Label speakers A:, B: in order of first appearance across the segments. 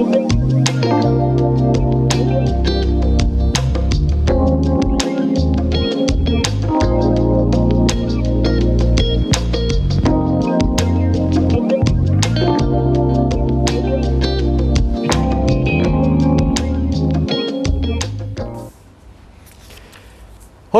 A: Thank you.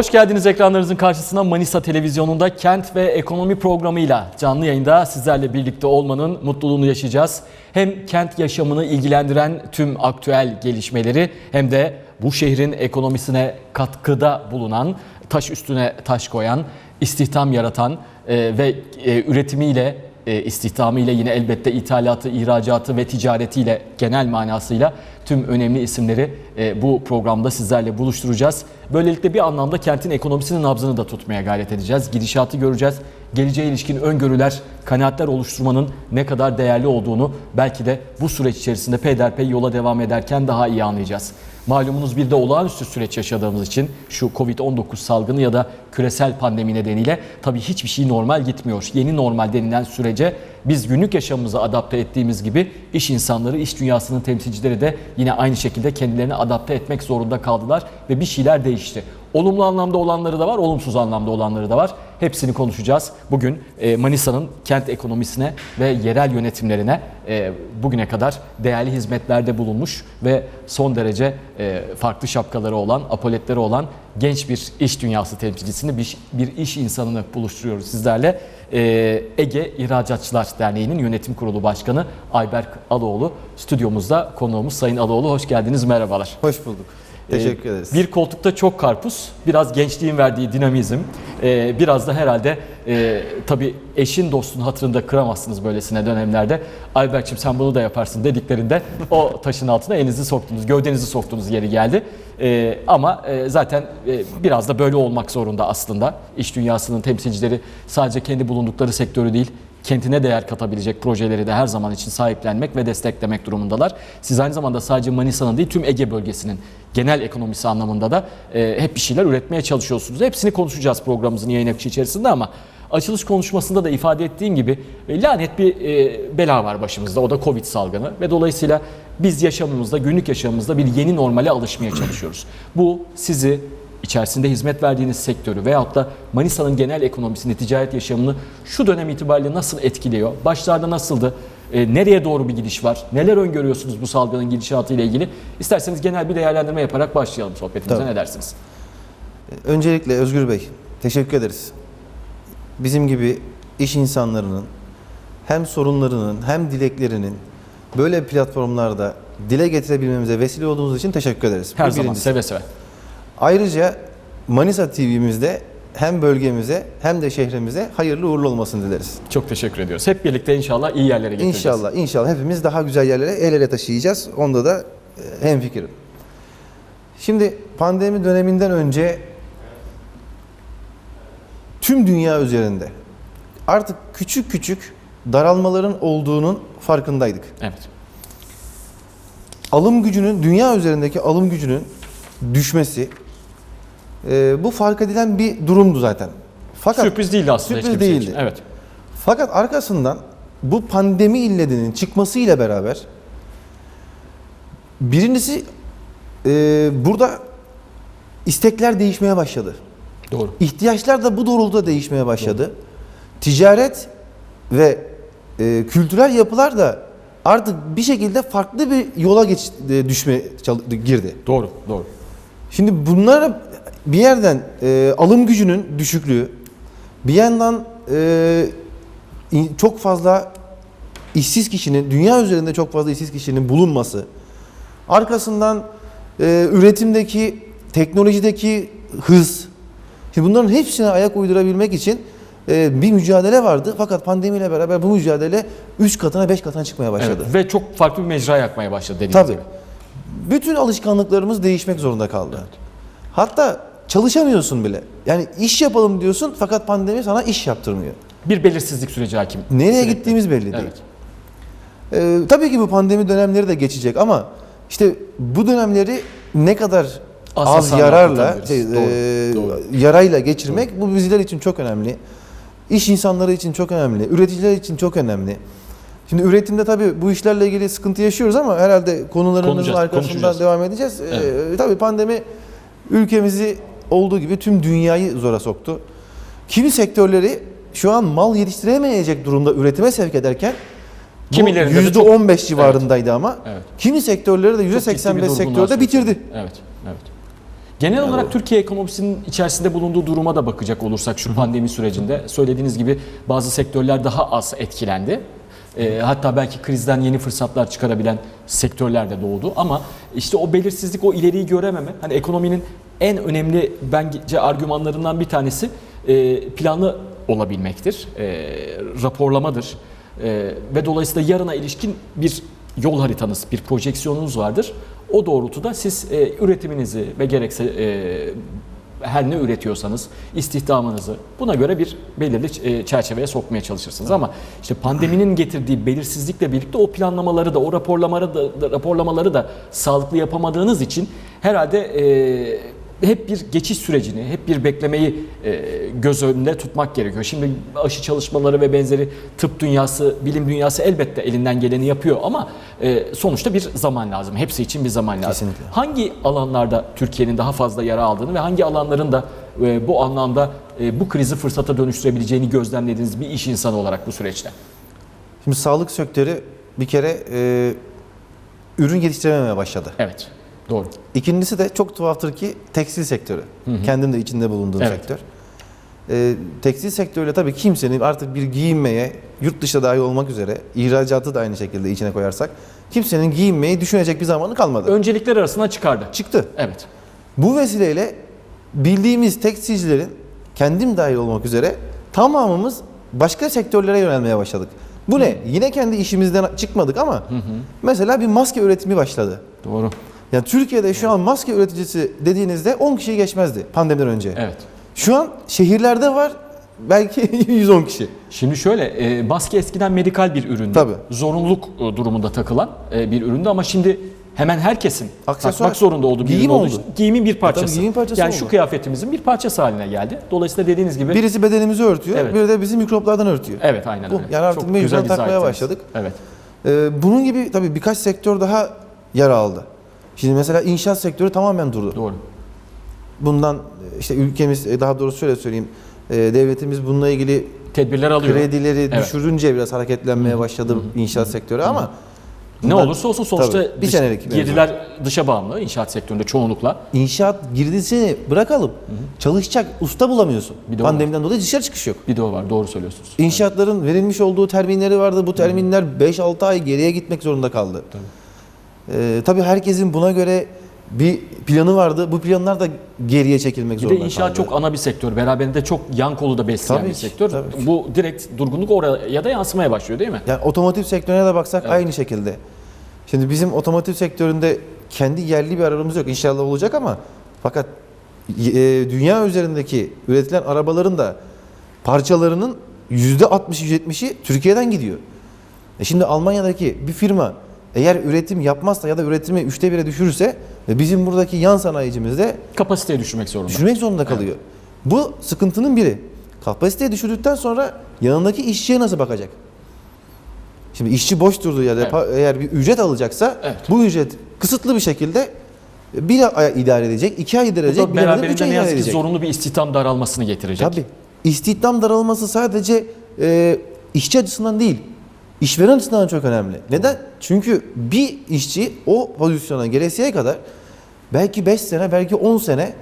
A: Hoş geldiniz ekranlarınızın karşısına Manisa Televizyonu'nda kent ve ekonomi programıyla canlı yayında sizlerle birlikte olmanın mutluluğunu yaşayacağız. Hem kent yaşamını ilgilendiren tüm aktüel gelişmeleri hem de bu şehrin ekonomisine katkıda bulunan, taş üstüne taş koyan, istihdam yaratan e, ve e, üretimiyle e, istihdamıyla yine elbette ithalatı, ihracatı ve ticaretiyle genel manasıyla tüm önemli isimleri bu programda sizlerle buluşturacağız. Böylelikle bir anlamda kentin ekonomisinin nabzını da tutmaya gayret edeceğiz. Gidişatı göreceğiz. Geleceğe ilişkin öngörüler, kanaatler oluşturmanın ne kadar değerli olduğunu belki de bu süreç içerisinde peyderpey yola devam ederken daha iyi anlayacağız. Malumunuz bir de olağanüstü süreç yaşadığımız için şu Covid-19 salgını ya da küresel pandemi nedeniyle tabii hiçbir şey normal gitmiyor. Yeni normal denilen sürece biz günlük yaşamımıza adapte ettiğimiz gibi iş insanları, iş dünyasının temsilcileri de yine aynı şekilde kendilerini adapte etmek zorunda kaldılar ve bir şeyler değişti. Olumlu anlamda olanları da var, olumsuz anlamda olanları da var. Hepsini konuşacağız. Bugün e, Manisa'nın kent ekonomisine ve yerel yönetimlerine e, bugüne kadar değerli hizmetlerde bulunmuş ve son derece e, farklı şapkaları olan, apoletleri olan genç bir iş dünyası temsilcisini, bir, iş insanını buluşturuyoruz sizlerle. Ege İhracatçılar Derneği'nin yönetim kurulu başkanı Ayberk Aloğlu stüdyomuzda konuğumuz Sayın Aloğlu. Hoş geldiniz, merhabalar.
B: Hoş bulduk. Teşekkür
A: Ee,
B: ederiz.
A: Bir koltukta çok karpuz, biraz gençliğin verdiği dinamizm, ee, biraz da herhalde e, tabii eşin dostun hatırında kıramazsınız böylesine dönemlerde. Ayberk'cim sen bunu da yaparsın dediklerinde o taşın altına elinizi soktunuz, gövdenizi soktunuz yeri geldi. Ee, ama e, zaten e, biraz da böyle olmak zorunda aslında. İş dünyasının temsilcileri sadece kendi bulundukları sektörü değil, kentine değer katabilecek projeleri de her zaman için sahiplenmek ve desteklemek durumundalar. Siz aynı zamanda sadece Manisa'nın değil tüm Ege bölgesinin genel ekonomisi anlamında da e, hep bir şeyler üretmeye çalışıyorsunuz. Hepsini konuşacağız programımızın yayın akışı içerisinde ama açılış konuşmasında da ifade ettiğim gibi e, lanet bir e, bela var başımızda o da Covid salgını ve dolayısıyla biz yaşamımızda günlük yaşamımızda bir yeni normale alışmaya çalışıyoruz. Bu sizi içerisinde hizmet verdiğiniz sektörü veyahut da Manisa'nın genel ekonomisini, ticaret yaşamını şu dönem itibariyle nasıl etkiliyor? Başlarda nasıldı? E, nereye doğru bir gidiş var? Neler öngörüyorsunuz bu salgının gidişatı ile ilgili? İsterseniz genel bir değerlendirme yaparak başlayalım sohbetimize.
B: Tabii.
A: Ne dersiniz?
B: Öncelikle Özgür Bey, teşekkür ederiz. Bizim gibi iş insanlarının hem sorunlarının hem dileklerinin böyle platformlarda dile getirebilmemize vesile olduğunuz için teşekkür ederiz.
A: Her
B: Bu
A: zaman
B: birincisi.
A: seve seve.
B: Ayrıca Manisa TV'mizde hem bölgemize hem de şehrimize hayırlı uğurlu olmasını dileriz.
A: Çok teşekkür ediyoruz. Hep birlikte inşallah iyi yerlere getireceğiz.
B: İnşallah, inşallah hepimiz daha güzel yerlere el ele taşıyacağız. Onda da e, hemfikirim. Şimdi pandemi döneminden önce tüm dünya üzerinde artık küçük küçük daralmaların olduğunun farkındaydık.
A: Evet.
B: Alım gücünün, dünya üzerindeki alım gücünün düşmesi e, bu fark edilen bir durumdu zaten. Fakat
A: Sürpriz değildi aslında
B: sürpriz değildi.
A: için. Evet.
B: Fakat arkasından bu pandemi illedinin çıkmasıyla beraber birincisi e, burada istekler değişmeye başladı.
A: Doğru.
B: İhtiyaçlar da bu doğrultuda değişmeye başladı. Ticaret ve e, kültürel yapılar da artık bir şekilde farklı bir yola geç, e, düşme girdi.
A: Doğru. Doğru.
B: Şimdi bunlara bir yerden e, alım gücünün düşüklüğü, bir yandan e, çok fazla işsiz kişinin, dünya üzerinde çok fazla işsiz kişinin bulunması, arkasından e, üretimdeki, teknolojideki hız, şimdi bunların hepsine ayak uydurabilmek için e, bir mücadele vardı. Fakat pandemiyle beraber bu mücadele 3 katına 5 katına çıkmaya başladı.
A: Evet. Ve çok farklı bir mecra yakmaya başladı dediğiniz
B: Tabii.
A: gibi.
B: Bütün alışkanlıklarımız değişmek zorunda kaldı. Hatta çalışamıyorsun bile. Yani iş yapalım diyorsun fakat pandemi sana iş yaptırmıyor.
A: Bir belirsizlik süreci hakim.
B: Nereye
A: Sürekli.
B: gittiğimiz belli değil.
A: Evet.
B: Ee, tabii ki bu pandemi dönemleri de geçecek ama işte bu dönemleri ne kadar
A: Az
B: az, yararla, şey,
A: Doğru,
B: e,
A: doğru.
B: yarayla geçirmek bu bizler için çok önemli. İş insanları için çok önemli, üreticiler için çok önemli. Şimdi üretimde tabii bu işlerle ilgili sıkıntı yaşıyoruz ama herhalde konularımızın arkasından devam edeceğiz.
A: Evet.
B: Ee, tabii pandemi ülkemizi olduğu gibi tüm dünyayı zora soktu. Kimi sektörleri şu an mal yetiştiremeyecek durumda üretime sevk ederken
A: Kimilerinde de
B: yüzde
A: çok-
B: %15 civarındaydı ama
A: Evet.
B: kimi sektörleri de
A: Çok
B: yüzde
A: ciddi bir
B: %85
A: durgunluğa
B: sektörde bitirdi.
A: Evet, evet. Genel olarak Türkiye ekonomisinin içerisinde bulunduğu duruma da bakacak olursak şu pandemi sürecinde söylediğiniz gibi bazı sektörler daha az etkilendi. Ee, hatta belki krizden yeni fırsatlar çıkarabilen sektörler de doğdu ama işte o belirsizlik, o ileriyi görememe, hani ekonominin en önemli bence argümanlarından bir tanesi e, planlı olabilmektir, e, raporlamadır E, ve dolayısıyla yarına ilişkin bir yol haritanız, bir projeksiyonunuz vardır. O doğrultuda siz e, üretiminizi ve gerekse e, her ne üretiyorsanız istihdamınızı buna göre bir belirli e, çerçeveye sokmaya çalışırsınız. Ama işte pandeminin getirdiği belirsizlikle birlikte o planlamaları da o raporlamaları da, raporlamaları da sağlıklı yapamadığınız için herhalde e, hep bir geçiş sürecini, hep bir beklemeyi e, göz önünde tutmak gerekiyor. Şimdi aşı çalışmaları ve benzeri tıp dünyası, bilim dünyası elbette elinden geleni yapıyor ama e, sonuçta bir zaman lazım. Hepsi için bir zaman lazım.
B: Kesinlikle.
A: Hangi alanlarda Türkiye'nin daha fazla yara aldığını ve hangi alanların da e, bu anlamda e, bu krizi fırsata dönüştürebileceğini gözlemlediğiniz bir iş insanı olarak bu süreçte?
B: Şimdi sağlık sektörü bir kere e, ürün geliştirememeye başladı.
A: Evet, doğru.
B: İkincisi de çok tuhaftır ki tekstil sektörü. Kendim de içinde bulunduğum
A: Evet.
B: sektör. Ee, tekstil sektörüyle tabii kimsenin artık bir giyinmeye, yurt dışı dahi olmak üzere, ihracatı da aynı şekilde içine koyarsak, kimsenin giyinmeyi düşünecek bir zamanı kalmadı.
A: Öncelikler arasına çıkardı.
B: Çıktı.
A: Evet.
B: Bu vesileyle bildiğimiz tekstilcilerin, kendim dahil olmak üzere tamamımız başka sektörlere yönelmeye başladık. Bu ne? Yine kendi işimizden çıkmadık ama mesela bir maske üretimi başladı.
A: Doğru.
B: Yani Türkiye'de şu an maske üreticisi dediğinizde 10 kişiyi geçmezdi pandemiden önce.
A: Evet.
B: Şu an şehirlerde var belki 110 kişi.
A: Şimdi şöyle, e, maske eskiden medikal bir üründü.
B: Tabii.
A: Zorunluluk e, durumunda takılan e, bir üründü ama şimdi hemen herkesin
B: Aksesuar,
A: takmak zorunda olduğu bir
B: giyim
A: ürün
B: oldu.
A: için giyimin bir parçası.
B: giyimin parçası
A: yani
B: oldu.
A: şu kıyafetimizin bir parçası haline geldi. Dolayısıyla dediğiniz gibi
B: Birisi bedenimizi örtüyor,
A: Evet.
B: biri de bizi mikroplardan örtüyor.
A: evet aynen
B: Bu.
A: öyle.
B: Yani artık mecburen takmaya
A: ettiniz.
B: başladık.
A: Evet.
B: Ee, bunun gibi tabii birkaç sektör daha yara aldı. Şimdi mesela inşaat sektörü tamamen durdu.
A: Doğru.
B: Bundan işte ülkemiz e, daha doğrusu şöyle söyleyeyim. e, Devletimiz bununla ilgili
A: Tedbirler alıyor.
B: kredileri
A: Evet.
B: düşürünce biraz hareketlenmeye başladı inşaat sektörü ama
A: Ne
B: bundan-
A: olursa olsun sonuçta
B: Tabii, bir
A: dış-
B: senelik
A: girdiler dışa bağımlı inşaat sektöründe çoğunlukla.
B: İnşaat girdisini bırakalım. Çalışacak usta bulamıyorsun.
A: Bir de o var.
B: Pandemiden dolayı dışarı çıkış yok.
A: Bir de o var. Doğru söylüyorsunuz.
B: İnşaatların verilmiş olduğu terminleri vardı. Bu terminler 5-6 ay geriye gitmek zorunda kaldı.
A: Tabii.
B: Ee, tabii herkesin buna göre bir planı vardı. Bu planlar da geriye çekilmek
A: Bir de
B: zorunda
A: inşaat
B: kaldı.
A: çok ana bir sektör. Beraberinde çok yan kolu da besleyen
B: Tabii
A: bir
B: ki,
A: sektör.
B: tabii ki.
A: Bu direkt durgunluk oraya da yansımaya başlıyor değil mi?
B: Yani otomotiv sektörüne de baksak aynı şekilde. Şimdi bizim otomotiv sektöründe kendi yerli bir arabamız yok. İnşallah olacak ama fakat e, dünya üzerindeki üretilen arabaların da parçalarının %60-70'i Türkiye'den gidiyor. E şimdi Almanya'daki bir firma eğer üretim yapmazsa ya da üretimi üçte bire düşürürse e, bizim buradaki yan sanayicimiz de
A: Kapasiteyi düşürmek zorunda.
B: düşürmek zorunda kalıyor. Bu sıkıntının biri. Kapasiteyi düşürdükten sonra yanındaki işçiye nasıl bakacak? Şimdi işçi boş durduğu yerde
A: Evet.
B: eğer bir ücret alacaksa
A: Evet.
B: bu ücret kısıtlı bir şekilde bir ay idare edecek, iki ay idare edecek,
A: da
B: bilemedin üç ay idare edecek.
A: zorunlu bir istihdam daralmasını getirecek.
B: Tabii. İstihdam daralması sadece e, işçi açısından değil, işveren açısından çok önemli. Neden? Çünkü bir işçi o pozisyona gelesiye kadar belki 5 sene, belki 10 sene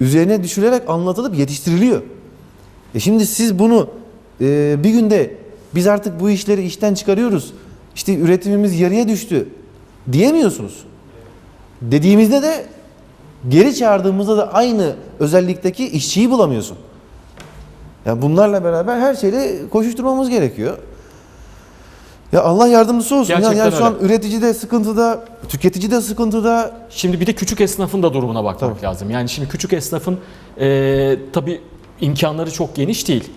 B: üzerine düşürülerek anlatılıp yetiştiriliyor. E şimdi siz bunu e, bir günde biz artık bu işleri işten çıkarıyoruz. İşte üretimimiz yarıya düştü diyemiyorsunuz. Dediğimizde de geri çağırdığımızda da aynı özellikteki işçiyi bulamıyorsun. Yani bunlarla beraber her şeyle koşuşturmamız gerekiyor. Ya Allah yardımcısı olsun. Yani,
A: Gerçekten
B: yani şu an
A: öyle.
B: üretici de sıkıntıda, tüketici de sıkıntıda.
A: Şimdi bir de küçük esnafın da durumuna bakmak
B: Tabii.
A: lazım. Yani şimdi küçük esnafın e, tabii imkanları çok geniş değil.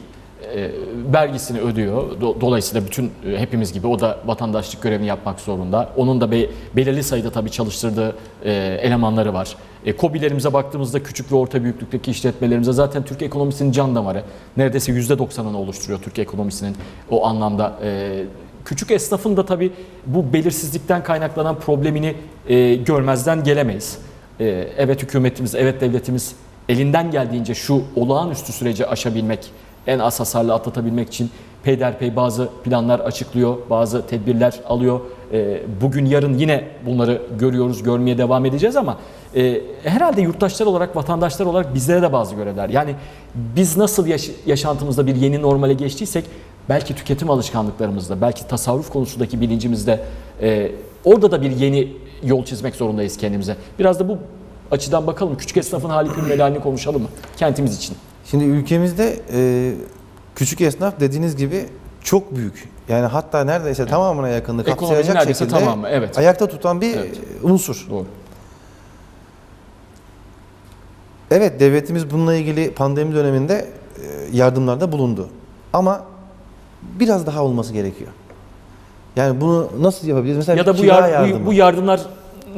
A: E, vergisini ödüyor. Do- dolayısıyla bütün e, hepimiz gibi o da vatandaşlık görevini yapmak zorunda. Onun da be- belirli sayıda tabii çalıştırdığı e, elemanları var. E, KOBİ'lerimize baktığımızda küçük ve orta büyüklükteki işletmelerimize zaten Türk ekonomisinin can damarı. Neredeyse %90'ını oluşturuyor Türk ekonomisinin o anlamda e, Küçük esnafın da tabii bu belirsizlikten kaynaklanan problemini e, görmezden gelemeyiz. E, evet hükümetimiz, evet devletimiz elinden geldiğince şu olağanüstü süreci aşabilmek, en az hasarlı atlatabilmek için peyderpey bazı planlar açıklıyor, bazı tedbirler alıyor. E, bugün yarın yine bunları görüyoruz, görmeye devam edeceğiz ama e, herhalde yurttaşlar olarak, vatandaşlar olarak bizlere de bazı görevler. Yani biz nasıl yaş- yaşantımızda bir yeni normale geçtiysek belki tüketim alışkanlıklarımızda, belki tasarruf konusundaki bilincimizde e, orada da bir yeni yol çizmek zorundayız kendimize. Biraz da bu açıdan bakalım. Küçük esnafın hali külmeli halini konuşalım mı? Kentimiz için.
B: Şimdi ülkemizde e, küçük esnaf dediğiniz gibi çok büyük. Yani hatta neredeyse tamamına yakınını
A: Ekonominin
B: kapsayacak şekilde
A: tamamı, evet.
B: ayakta tutan bir
A: Evet.
B: unsur.
A: Doğru.
B: Evet devletimiz bununla ilgili pandemi döneminde e, yardımlarda bulundu. Ama biraz daha olması gerekiyor. Yani bunu nasıl yapabiliriz? Mesela
A: Ya da bu, yar- bu-
B: yardımı.
A: bu yardımlar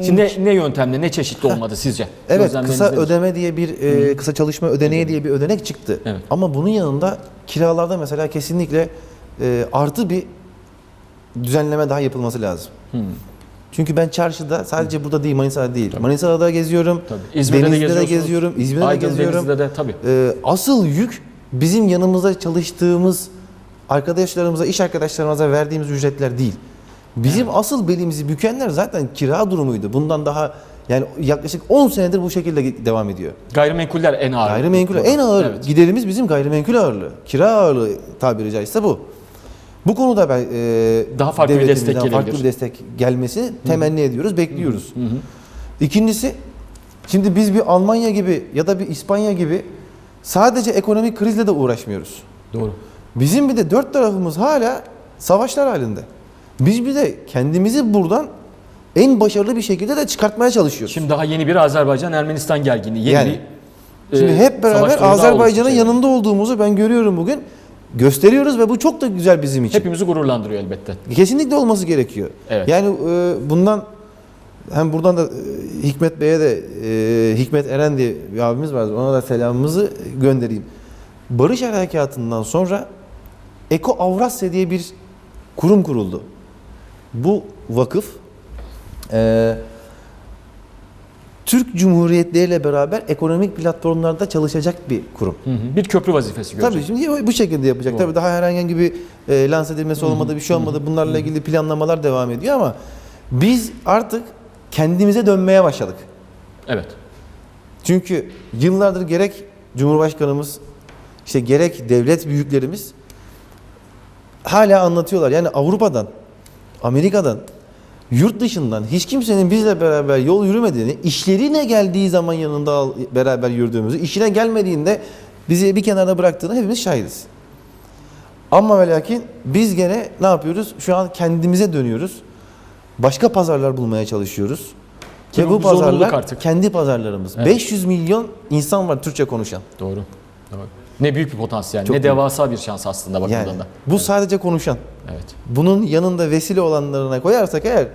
B: Şimdi-
A: ne, ne yöntemle, ne çeşitli olmadı sizce?
B: Evet kısa ödeme diye bir e, kısa çalışma ödeneği diye bir ödenek çıktı.
A: Evet.
B: Ama bunun yanında kiralarda mesela kesinlikle e, artı bir düzenleme daha yapılması lazım.
A: Hmm.
B: Çünkü ben çarşıda sadece burada değil Manisa'da değil. Manisa'da da geziyorum.
A: Tabii. İzmir'de de
B: Denizli'de de geziyorum. İzmir'de de
A: Aydın
B: geziyorum.
A: Denizli'de de tabii.
B: E, asıl yük bizim yanımızda çalıştığımız arkadaşlarımıza, iş arkadaşlarımıza verdiğimiz ücretler değil. Bizim asıl belimizi bükenler zaten kira durumuydu. Bundan daha yani yaklaşık 10 senedir bu şekilde devam ediyor.
A: Gayrimenkuller en ağır.
B: Gayrimenkul en ağır
A: Evet.
B: giderimiz bizim gayrimenkul ağırlığı. Kira ağırlığı tabiri caizse bu. Bu konuda ben e,
A: Daha farklı bir destek
B: farklı
A: gelebilir.
B: bir destek gelmesini temenni ediyoruz, bekliyoruz. İkincisi şimdi biz bir Almanya gibi ya da bir İspanya gibi sadece ekonomik krizle de uğraşmıyoruz.
A: Doğru.
B: Bizim bir de dört tarafımız hala savaşlar halinde. Biz bir de kendimizi buradan en başarılı bir şekilde de çıkartmaya çalışıyoruz.
A: Şimdi daha yeni bir Azerbaycan-Ermenistan gerginliği. Yeni
B: Yani,
A: bir
B: Şimdi
A: e,
B: hep beraber Azerbaycan'ın yanında olduğumuzu ben görüyorum bugün. Gösteriyoruz ve bu çok da güzel bizim için.
A: Hepimizi gururlandırıyor elbette.
B: Kesinlikle olması gerekiyor.
A: Evet.
B: Yani e, bundan hem buradan da e, Hikmet Bey'e de e, Hikmet Eren diye bir abimiz vardır. Ona da selamımızı göndereyim. Barış Harekatı'ndan sonra Eko Avrasya diye bir kurum kuruldu. Bu vakıf e, Türk Cumhuriyetleri ile beraber ekonomik platformlarda çalışacak bir kurum.
A: Hı hı. Bir köprü vazifesi görecek.
B: Tabii şimdi bu şekilde yapacak.
A: Doğru.
B: Tabii daha herhangi bir e, lanse edilmesi olmadı, bir şey olmadı. Bunlarla ilgili planlamalar devam ediyor ama biz artık kendimize dönmeye başladık.
A: Evet.
B: Çünkü yıllardır gerek Cumhurbaşkanımız işte gerek devlet büyüklerimiz hala anlatıyorlar. Yani Avrupa'dan, Amerika'dan, yurt dışından hiç kimsenin bizle beraber yol yürümediğini, işlerine geldiği zaman yanında beraber yürüdüğümüzü, işine gelmediğinde bizi bir kenarda bıraktığını hepimiz şahidiz. Ama ve lakin biz gene ne yapıyoruz? Şu an kendimize dönüyoruz. Başka pazarlar bulmaya çalışıyoruz.
A: Ki
B: Ve
A: bu
B: pazarlar
A: artık.
B: kendi pazarlarımız.
A: Evet.
B: 500 milyon insan var Türkçe konuşan.
A: Doğru. Doğru. Ne büyük bir potansiyel,
B: Çok
A: ne
B: büyük.
A: devasa bir şans aslında
B: Yani
A: bakıldığında.
B: bu sadece konuşan.
A: Evet.
B: Bunun yanında vesile olanlarına koyarsak eğer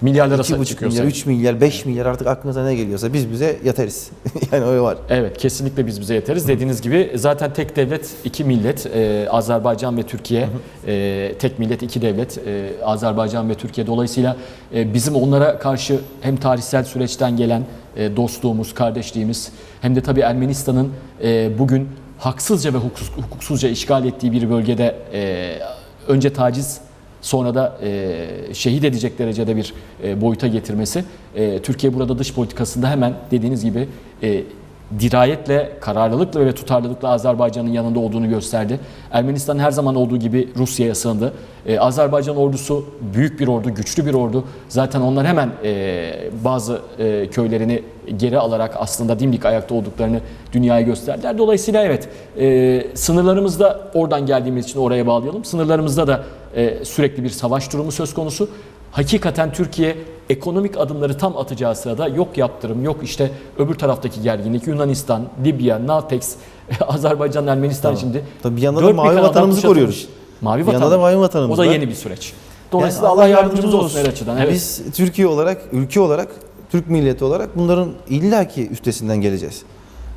A: Milyarlara
B: 2,5
A: çıkıyorsa.
B: milyar, 3 milyar, 5 milyar artık aklınıza ne geliyorsa biz bize yeteriz. yani o var.
A: Evet kesinlikle biz bize yeteriz. Dediğiniz gibi zaten tek devlet iki millet e, Azerbaycan ve Türkiye. E, tek millet iki devlet e, Azerbaycan ve Türkiye. Dolayısıyla e, bizim onlara karşı hem tarihsel süreçten gelen e, dostluğumuz, kardeşliğimiz hem de tabii Ermenistan'ın e, bugün haksızca ve hukuksuz, hukuksuzca işgal ettiği bir bölgede e, önce taciz sonra da e, şehit edecek derecede bir e, boyuta getirmesi. E, Türkiye burada dış politikasında hemen dediğiniz gibi e, dirayetle, kararlılıkla ve tutarlılıkla Azerbaycan'ın yanında olduğunu gösterdi. Ermenistan her zaman olduğu gibi Rusya'ya sığındı. E, Azerbaycan ordusu büyük bir ordu, güçlü bir ordu. Zaten onlar hemen e, bazı e, köylerini geri alarak aslında dimdik ayakta olduklarını dünyaya gösterdiler. Dolayısıyla evet e, sınırlarımızda oradan geldiğimiz için oraya bağlayalım. Sınırlarımızda da e, sürekli bir savaş durumu söz konusu. Hakikaten Türkiye ekonomik adımları tam atacağı sırada yok yaptırım, yok işte öbür taraftaki gerginlik, Yunanistan, Libya, Navtex, Azerbaycan, Ermenistan
B: Tamam.
A: şimdi.
B: Tabii bir yanda da mavi vatanımızı koruyoruz.
A: Mavi vatan.
B: yanda da mavi vatanımız
A: O da yeni bir süreç. Dolayısıyla
B: Yani
A: Allah yardımcımız olsun her açıdan. Evet.
B: Biz Türkiye olarak, ülke olarak, Türk milleti olarak bunların illaki üstesinden geleceğiz.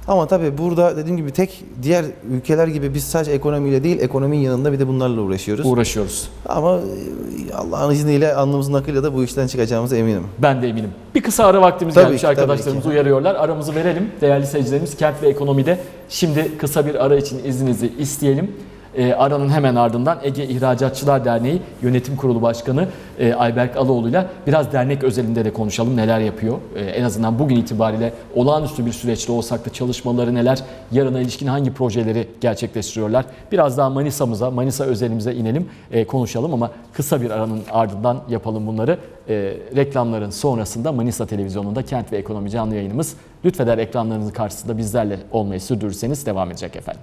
B: Ama tabii burada dediğim gibi tek diğer ülkeler gibi biz sadece ekonomiyle değil ekonominin yanında bir de bunlarla uğraşıyoruz.
A: Uğraşıyoruz.
B: Ama e, Allah'ın izniyle alnımızın akıyla da bu işten çıkacağımıza eminim.
A: Ben de eminim. Bir kısa ara vaktimiz
B: Tabii
A: gelmiş
B: ki,
A: arkadaşlarımız uyarıyorlar. Aramızı verelim değerli seyircilerimiz. Kent ve ekonomide şimdi kısa bir ara için izninizi isteyelim. Ee, aranın hemen ardından Ege İhracatçılar Derneği Yönetim Kurulu Başkanı e, Ayberk Aloğlu'yla biraz dernek özelinde de konuşalım. Neler yapıyor? Ee, en azından bugün itibariyle olağanüstü bir süreçte olsak da çalışmaları neler? Yarına ilişkin hangi projeleri gerçekleştiriyorlar? Biraz daha Manisa'mıza, Manisa özelimize inelim, e, konuşalım ama kısa bir aranın ardından yapalım bunları. E, reklamların sonrasında Manisa Televizyonu'nda Kent ve Ekonomi canlı yayınımız. Lütfeder ekranlarınızın karşısında bizlerle olmayı sürdürürseniz devam edecek efendim.